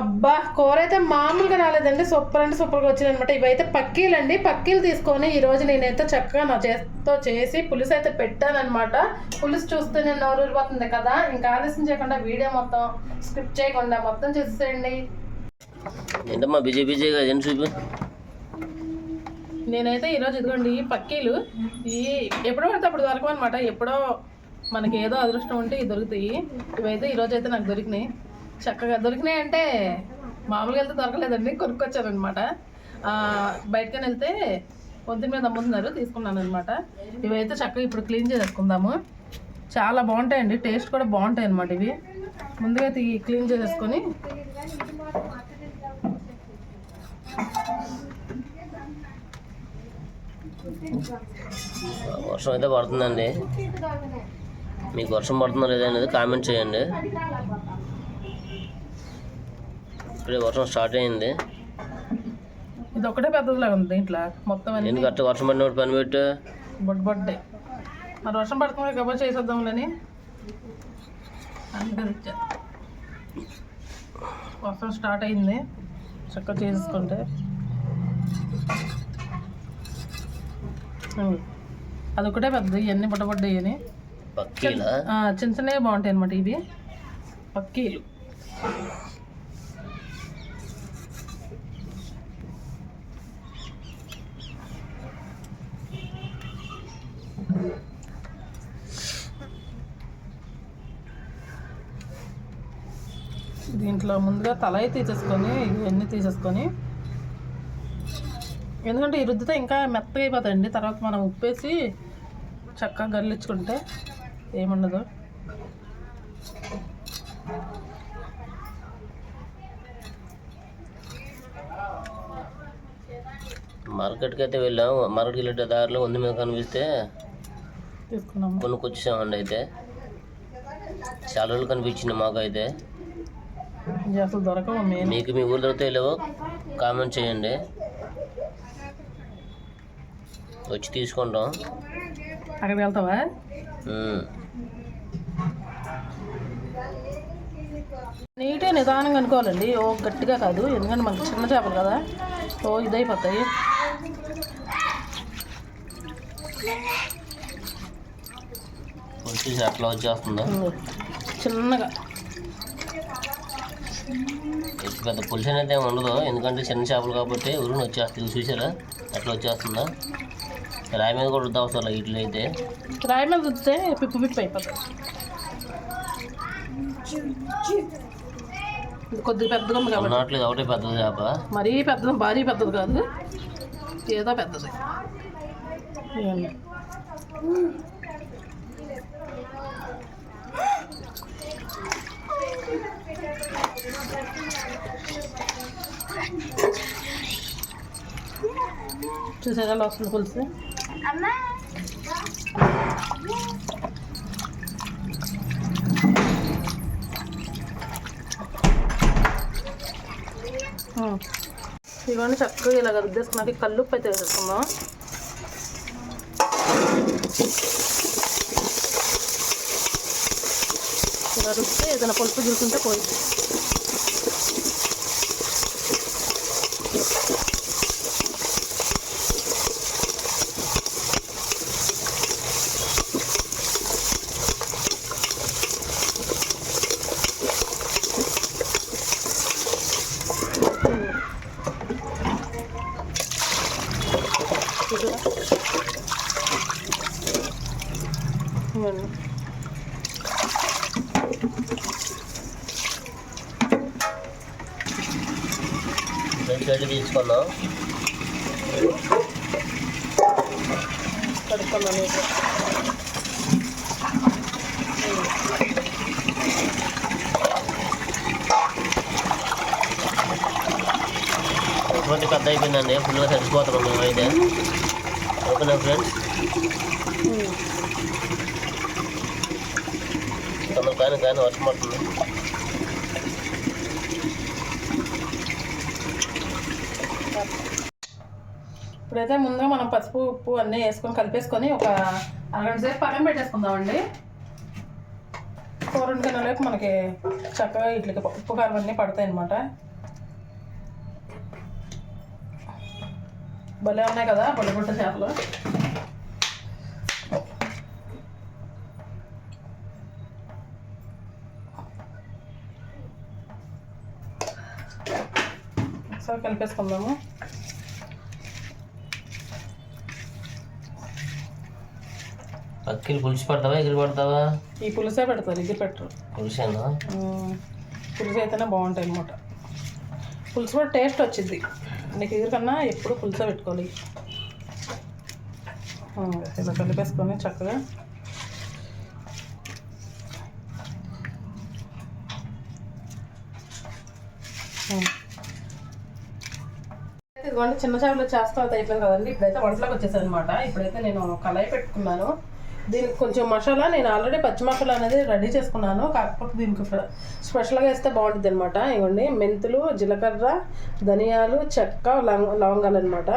అబ్బా కూర అయితే మామూలుగా రాలేదండి. సూపర్ అంటే సూపర్గా వచ్చింది అనమాట ఇవైతే పక్కీలు అండి పక్కీలు తీసుకొని ఈ రోజు నేనైతే చక్కగా నా చేతితో చేసి పులుసు అయితే పెట్టానమాట పులుసు చూస్తే నేను నోరూరిపోతుంది కదా. ఇంకా ఆలస్యం చేయకుండా వీడియో మొత్తం స్క్రిప్ట్ చేయకుండా మొత్తం చేసేయండి. ఏంటమ్మా బిజీ బిజీగా ఏం చూపి? నేనైతే ఈరోజు ఇదిగోండి ఈ పక్కీలు. ఈ ఎప్పుడో పడితే అప్పుడు దొరకవు అనమాట ఎప్పుడో మనకి ఏదో అదృష్టం ఉంటే ఇవి దొరుకుతాయి. ఇవైతే ఈరోజు అయితే నాకు దొరికినాయి. చక్కగా దొరికినాయి అంటే మామూలుగా వెళ్తే దొరకలేదండి కొనుక్కొచ్చారనమాట బయటకని వెళ్తే పొద్దున్న మీద అమ్ముతున్నారు తీసుకున్నాను అనమాట ఇవైతే చక్కగా ఇప్పుడు క్లీన్ చేసేసుకుందాము. చాలా బాగుంటాయండి టేస్ట్ కూడా బాగుంటాయి అనమాట ఇవి. ముందుగా అయితే క్లీన్ చేసేసుకొని వర్షం అయితే పడుతుందండి. మీకు వర్షం పడుతుందో లేదా అనేది కామెంట్ చేయండి. ఇప్పుడే వర్షం స్టార్ట్ అయింది. ఇది ఒకటే పెద్దదిలాగా ఉంది దీంట్లో. మొత్తం అన్ని ఎందుకు అట్లా వర్షం పడినప్పుడు పని పెట్టు. బొడ్డు బొడ్డే. మరి వర్షం పడుతుంది కబర్ చేసేద్దాంలేని వర్షం స్టార్ట్ అయింది. చక్కగా చేసుకుంటే. ఉమ్. అదొకటే పెద్దది. ఇవన్నీ పక్కీలా? చిన్న చిన్నవి బాగుంటాయి అనమాట ఇవి. పక్కీలు. దీంట్లో ముందుగా తల అయితే తీసేసుకొని ఇవన్నీ తీసేసుకొని. ఎందుకంటే ఈ రుద్దితే ఇంకా మెత్తగా అయిపోతాయండి. తర్వాత మనం ఉప్పేసి చక్కగా గల్లించుకుంటే ఏముండదు. మార్కెట్కి అయితే వెళ్ళాం మార్కెట్కి వెళ్ళే దారిలో ఉంది మీద కనిపిస్తే తీసుకున్నాము. కొనుక్కొచ్చామండి అయితే. చాలా రోజులు కనిపించింది మాకు అయితే అసలు దొరకవు మెయిన్ మీకు మీ ఊళ్ళో లేవో కామెంట్ చేయండి. వచ్చి తీసుకుంటాం. అక్కడికి వెళ్తావా. నీట్గా నిదానంగా అనుకోవాలండి. ఓ గట్టిగా కాదు. ఎందుకంటే మనకి చిన్న చేపలు కదా. ఓ ఇదైపోతాయి. వచ్చేసి అట్లా వచ్చేస్తుందా. చిన్నగా. పెద్ద అనేది ఏమి ఉండదు. ఎందుకంటే చిన్న చేపలు కాబట్టి ఉరుని వచ్చేస్తుంది చూసారా ఎట్లా వచ్చేస్తుందా? రాయి మీద కూడా వద్దా అవసరం ఇట్లా అయితే. రాయి మీద రుద్దితే పిప్పు పిప్పు అయిపోతుంది కొద్దిగా పెద్దగా ఉన్నట్లేదు ఒకటే పెద్ద చేప. మరీ పెద్దది భారీ పెద్దది కాదు. ఏదో పెద్దది. చూసారా వస్తుంది పులుసు. ఇవన్నీ చక్కగా ఇలా రుద్దేసుకున్నాక కల్లుప్పు అయితే వేసేసుకుందాం ఇలా రుద్దితే ఏదైనా పులుపు చూసుకుంటే పోయింది పెద్ద అయిపోయిందండి ఫుల్గా చచ్చిపోతున్నాం మేము అయితే. ఓకేనా ఫ్రెండ్స్ తొందర కానీ కానీ వర్షం పడుతుంది ఇప్పుడైతే ముందుగా మనం పసుపు ఉప్పు అన్నీ వేసుకొని కలిపేసుకొని ఒక అరగంట సేపు పక్కన పెట్టేసుకుందామండి. కూర వండుకునేలోపు మనకి చక్కగా ఇట్లకి ఉప్పు కారం అన్నీ పడతాయి అన్నమాట భలే ఉన్నాయి కదా బొల్లబుట్ట చేపలు. ఒకసారి కలిపేసుకుందాము. పక్కీలు పులిచి పడతావా ఎగిరి పడతావా? ఈ పులుసే పెడతారు ఇది పెట్టరు. పులిసేనా? పులుసు అయితేనే బాగుంటాయి అనమాట పులుసు కూడా టేస్ట్ వచ్చింది నీకు ఎదురుకన్నా ఎప్పుడు పులుసే పెట్టుకోవాలి. ఇలా కలిపేసుకొని చక్కగా ఇదిగోండి చిన్న చేపలు చేస్తా అది అయిపోయింది కదండి. ఇప్పుడైతే వంటలోకి వచ్చేసాను అనమాట ఇప్పుడైతే నేను కళాయి పెట్టుకున్నాను. దీనికి కొంచెం మసాలా నేను ఆల్రెడీ పచ్చి మసాలా అనేది రెడీ చేసుకున్నాను. కాకపోతే దీనికి స్పెషల్గా వేస్తే బాగుంటుంది అనమాట ఇవ్వండి మెంతులు జీలకర్ర ధనియాలు చెక్క లవంగ లవంగాలు అనమాట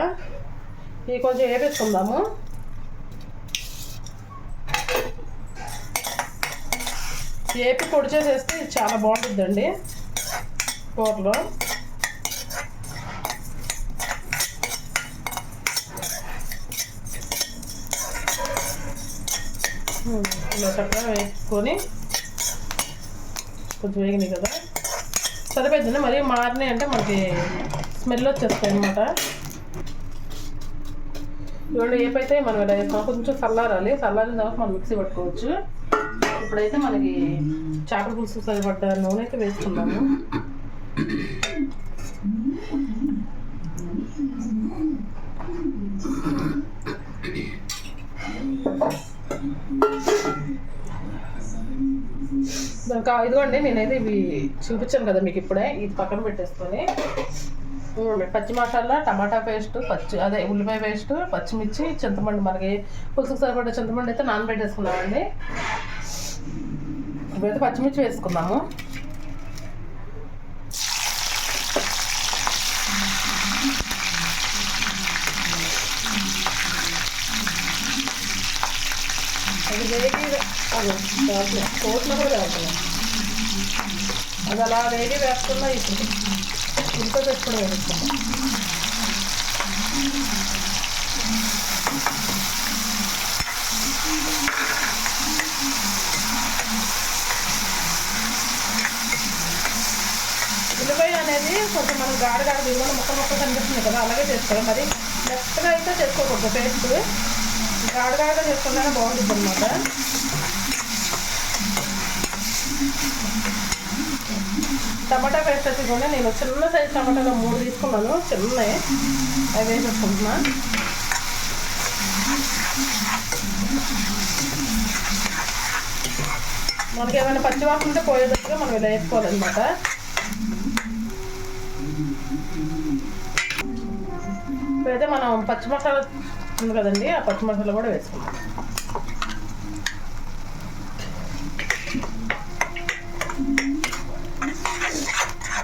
ఇవి కొంచెం వేపేసుకుందాము ఏపి పొడి చేసేస్తే చాలా బాగుంటుందండి కూరలో. ఇలా చక్కగా వేసుకొని కొంచెం వేగినాయి కదా. సరిపోతుంది మరీ మారినాయి అంటే మనకి స్మెల్ వచ్చేస్తాయి అనమాట ఇవాళ ఏపైతే మనం ఇలా వేస్తాం కొంచెం చల్లారాలి. చల్లారిన తర్వాత మనం మిక్సీ పట్టుకోవచ్చు. ఇప్పుడైతే మనకి చేపల పులుసు సరిపడ్డ నూనె అయితే వేసుకున్నాము దానికి కా ఇదిగోండి నేనైతే ఇవి చూపించాను కదా మీకు ఇప్పుడే. ఇది పక్కన పెట్టేసుకొని. పచ్చి మసాలా టమాటా పేస్ట్ పచ్చి అదే ఉల్లిపాయ పేస్ట్ పచ్చిమిర్చి చింతపండు. మనకి పులుసుకు సరిపడే చింతపండు అయితే నానబెట్టేసుకున్నామండి ఇప్పుడైతే పచ్చిమిర్చి వేసుకున్నాము అది వేగి అది కోట్లో కూడా అది అలా వేడి వేస్తున్నా ఇప్పుడు ఇంట్లో పెట్టుకుని వేస్తున్నాం ఉల్లిపాయ అనేది కొంచెం మనం గాడ గాడ దిగువన మొక్క మొక్క కనిపిస్తుంది కదా అలాగే చేసుకోవాలి. మరి మెత్తగా అయితే చేసుకోకూడదు పేస్ట్ గాడ గాడగా చేసుకుంటేనే బాగుంటుంది అనమాట టమాటా పేస్ట్ వచ్చి కూడా నేను చిన్న సైజ్ టమాటాలో మూడు తీసుకున్నాను. చిన్నవి అవి వేసేసుకుంటున్నా. మనకి ఏమైనా పచ్చివాసన ఉంటే పోయేటట్టుగా మనం ఇలా వేసుకోవాలన్నమాట. ఇప్పుడైతే మనం పచ్చి మసాలా ఉంది కదండి ఆ పచ్చి మసాలా కూడా వేసుకుంటాం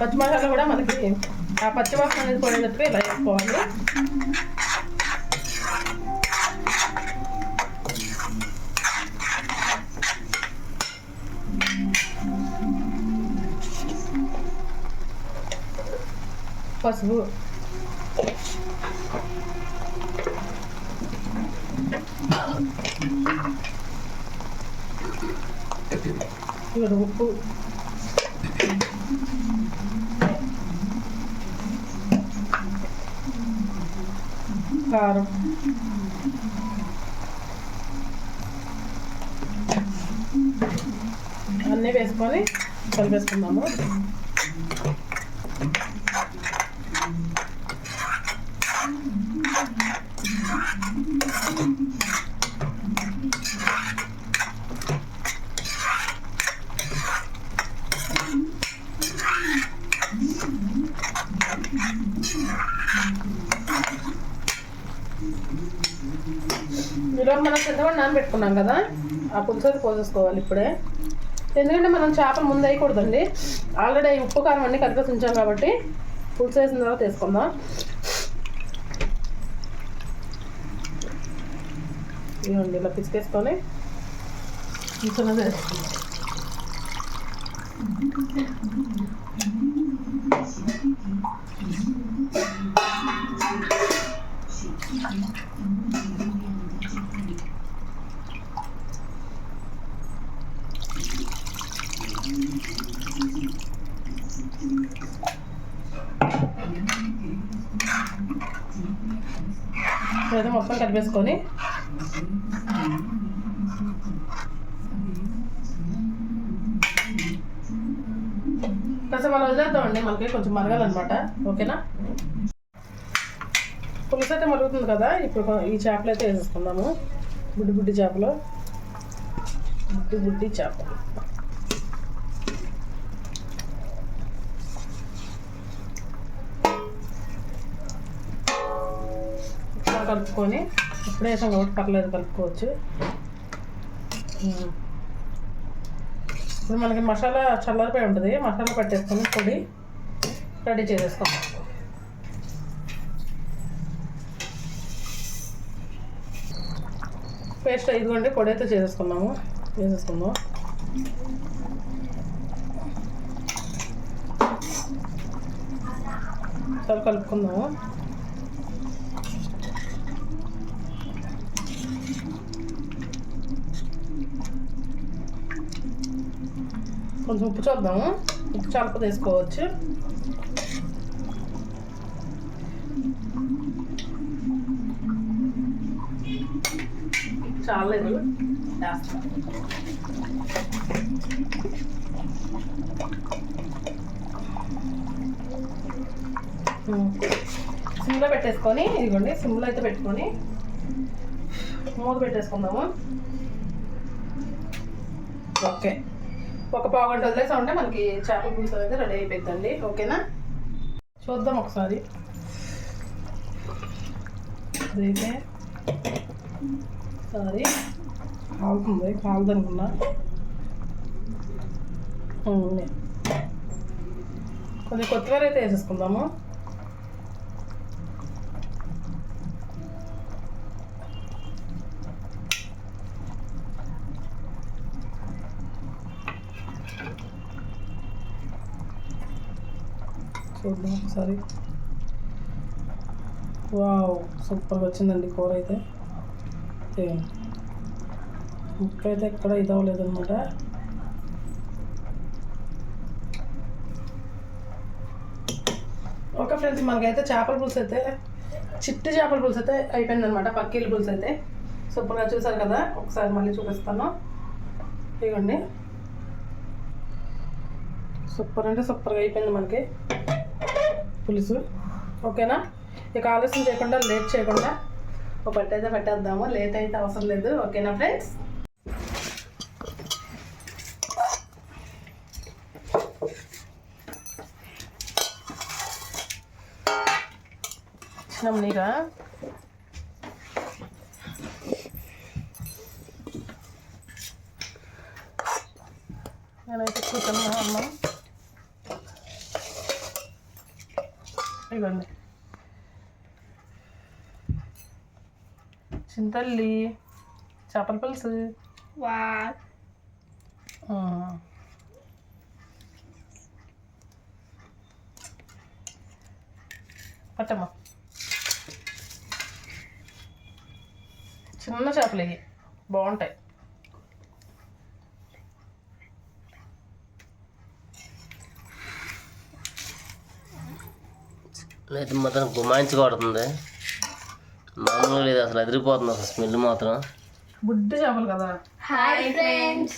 పచ్చి మసాలా కూడా మనకి ఆ పచ్చి వాసన అనేది పోయేటట్టుగా ఇలా వేసుకోవాలి పసుపు ఇక్కడ ఉప్పు కారం అన్నీ వేసుకొని కలిపేసుకుందాము ఈలోపు మనం చింతపండు నానబెట్టుకున్నాం కదా. ఆ పులుసు పోసేసుకోవాలి ఇప్పుడే. ఎందుకంటే మనం చేపలు ముందు వేయకూడదండి. ఆల్రెడీ ఉప్పు కారం అన్నీ కలిపేసి ఉంచాం కాబట్టి పులుసు వేసిన తర్వాత వేసుకుందాం. ఇవ్వండి ఇలా పిసికేసుకొని పులుసు వేసుకుందాం వేసుకొని కాసేపు మనం వదిలేద్దామండి మనకి కొంచెం మరగాలన్నమాట. ఓకేనా? పులుసు అయితే మరుగుతుంది కదా ఇప్పుడు ఈ చేపలు అయితే వేసేసుకుందాము. బుడ్డి బుడ్డి చేపలు. బుడ్డి బుడ్డి చేపలు. కలుపుకొని ఇప్పుడే వేసాం కాబట్టి పర్లేదు కలుపుకోవచ్చు. ఇప్పుడు మనకి మసాలా చల్లారిపోయి ఉంటుంది. మసాలా పట్టేసుకొని పొడి రెడీ చేసేస్తాం. పేస్ట్ ఇదిగోండి పొడి అయితే చేసేసుకున్నాము. చేసేసుకుందాం. చాలా కలుపుకుందాము. కొంచెం ఉప్పు చూద్దాము. ఉప్పు చలప తీసుకోవచ్చు చాలేదు వేస్తాం. సిమ్లో పెట్టేసుకొని ఇదిగోండి సిమ్లో అయితే పెట్టుకొని మూత పెట్టేసుకుందాము. ఓకే. ఒక పావు గంట వదిలేసా ఉంటే మనకి చేపల పులుసు అయితే రెడీ అయిపోయిందండి ఓకేనా? చూద్దాం ఒకసారి. అదైతే సారీ కాలుతుంది కాలుదనుకున్నా. ఉంది. కొంచెం కొత్తిమీర అయితే వేసేసుకుందాము. చూద్దాం ఒకసారి. వావ్ సూపర్గా వచ్చిందండి కూర అయితే. ముక్క అయితే ఎక్కడ ఇది అవ్వలేదన్నమాట. ఓకే ఫ్రెండ్స్ మనకైతే చేపల పులుసు అయితే చిట్టి చేపల పులుసు అయితే అయిపోయిందనమాట పక్కీల పులుసు అయితే. సూపర్గా చూసారు కదా? ఒకసారి మళ్ళీ చూపిస్తాను. ఇవ్వండి సూపర్ అంటే సూపర్గా అయిపోయింది మనకి. పులుసు. ఓకేనా? ఇక ఆలస్యం చేయకుండా లేట్ చేయకుండా ఒక పట్టు అయితే పెట్టేద్దాము. లేట్ అయితే అవసరం లేదు. ఓకేనా ఫ్రెండ్స్? ఇచ్చినాం నేనైతే కూర్చున్నా అన్నం ఇవ్వండి చింతల్లి చేపల పులుసు. పట్టమ్మా. చిన్న చేపలు ఇవి. బాగుంటాయి. అయితే మొత్తం గుమాయించి కొడుతుంది. మామూలుగా లేదు అసలు అదిరిపోతుంది అసలు స్మెల్ మాత్రం. బుడ్డి చేపలు కదా? Hi friends.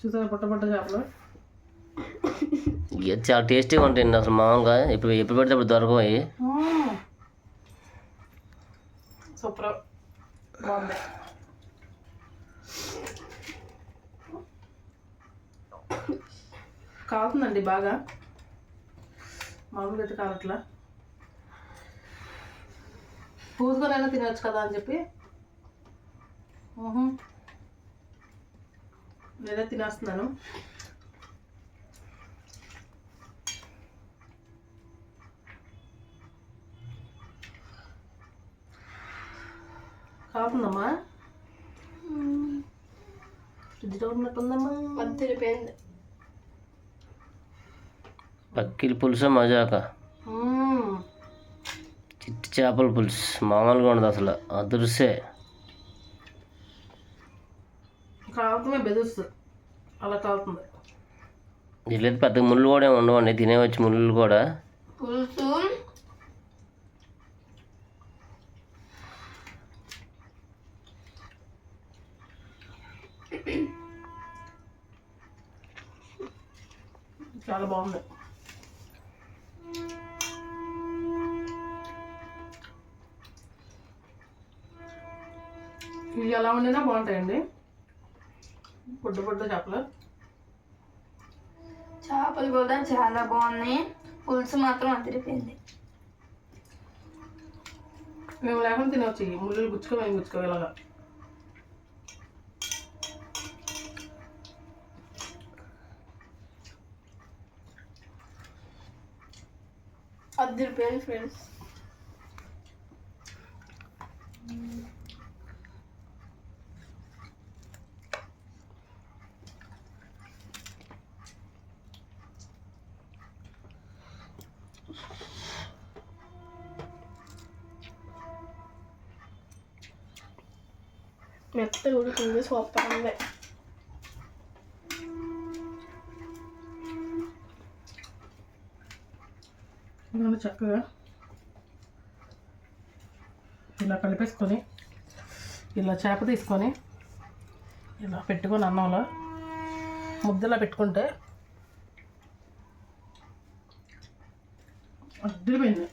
చూసారా పుట్ట పుట్ట చేపలు? ఇవి చాలా టేస్టీగా ఉంటాయండి అసలు మామూలుగా. ఇప్పుడు ఎప్పుడు పెడితే అప్పుడు దొరకవు సూపర్. బాగుంది. కాలుతుందండి బాగా. మామూలుగా అయితే కాలట్లా పూసుకొనైనా తినవచ్చు కదా అని చెప్పి. నేనే తినేస్తున్నాను. కాకుందమ్మా? ఫ్రిడ్జ్లో ఉన్నట్టుందమ్మా. వదిలిపోయింది పక్కిల పులుసు మజాక. చిట్టి చేపల పులుసు. మామూలుగా ఉండదు అసలు. అదురుసే బెదురుస్తుంది అలా వీళ్ళైతే పెద్ద ముళ్ళు కూడా ఏమి ఉండవండి. తినేవచ్చు ముళ్ళు కూడా. పులుసు. చాలా బాగుంది. ఎలా వండినా బాగుంటాయండి. పొడ్డు పొడ్డు చేపలు. చేపలు కూడా చాలా బాగున్నాయి పులుసు మాత్రం అదిరిపోయింది. మేము లేకుండా తినవచ్చు ముళ్ళు గుచ్చుకో మేము గుచ్చుకో ఇలాగా. అదిరిపోయింది ఫ్రెండ్స్. సూపర్ ఉంది చక్కగా ఇలా కలిపేసుకొని ఇలా చేప తీసుకొని ఇలా పెట్టుకొని అన్నంలో ముద్దలా పెట్టుకుంటే అద్దరిపోయింది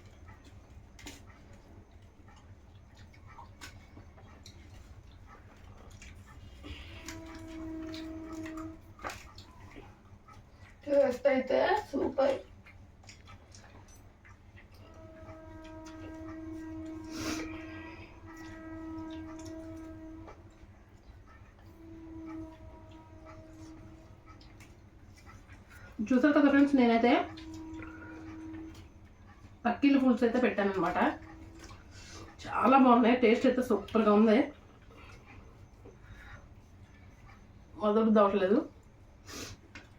టేస్ట్ అయితే సూపర్ చూసారు కదా ఫ్రెండ్స్ నేనైతే పక్కిల్ పులుసు అయితే పెట్టాను అనమాట చాలా బాగున్నాయి టేస్ట్ అయితే సూపర్గా ఉంది. మొదలు దొరకలేదు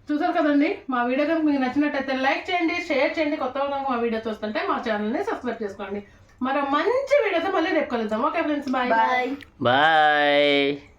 చూసారు కదండి? మా వీడియో కనుక మీకు నచ్చినట్టయితే లైక్ చేయండి షేర్ చేయండి. కొత్త కనుక మా వీడియో చూస్తుంటే మా ఛానల్ని సబ్స్క్రైబ్ చేసుకోండి. మరో మంచి వీడియోతో మళ్ళీ రేపు కలుద్దాం. Okay friends bye. Bye. Bye.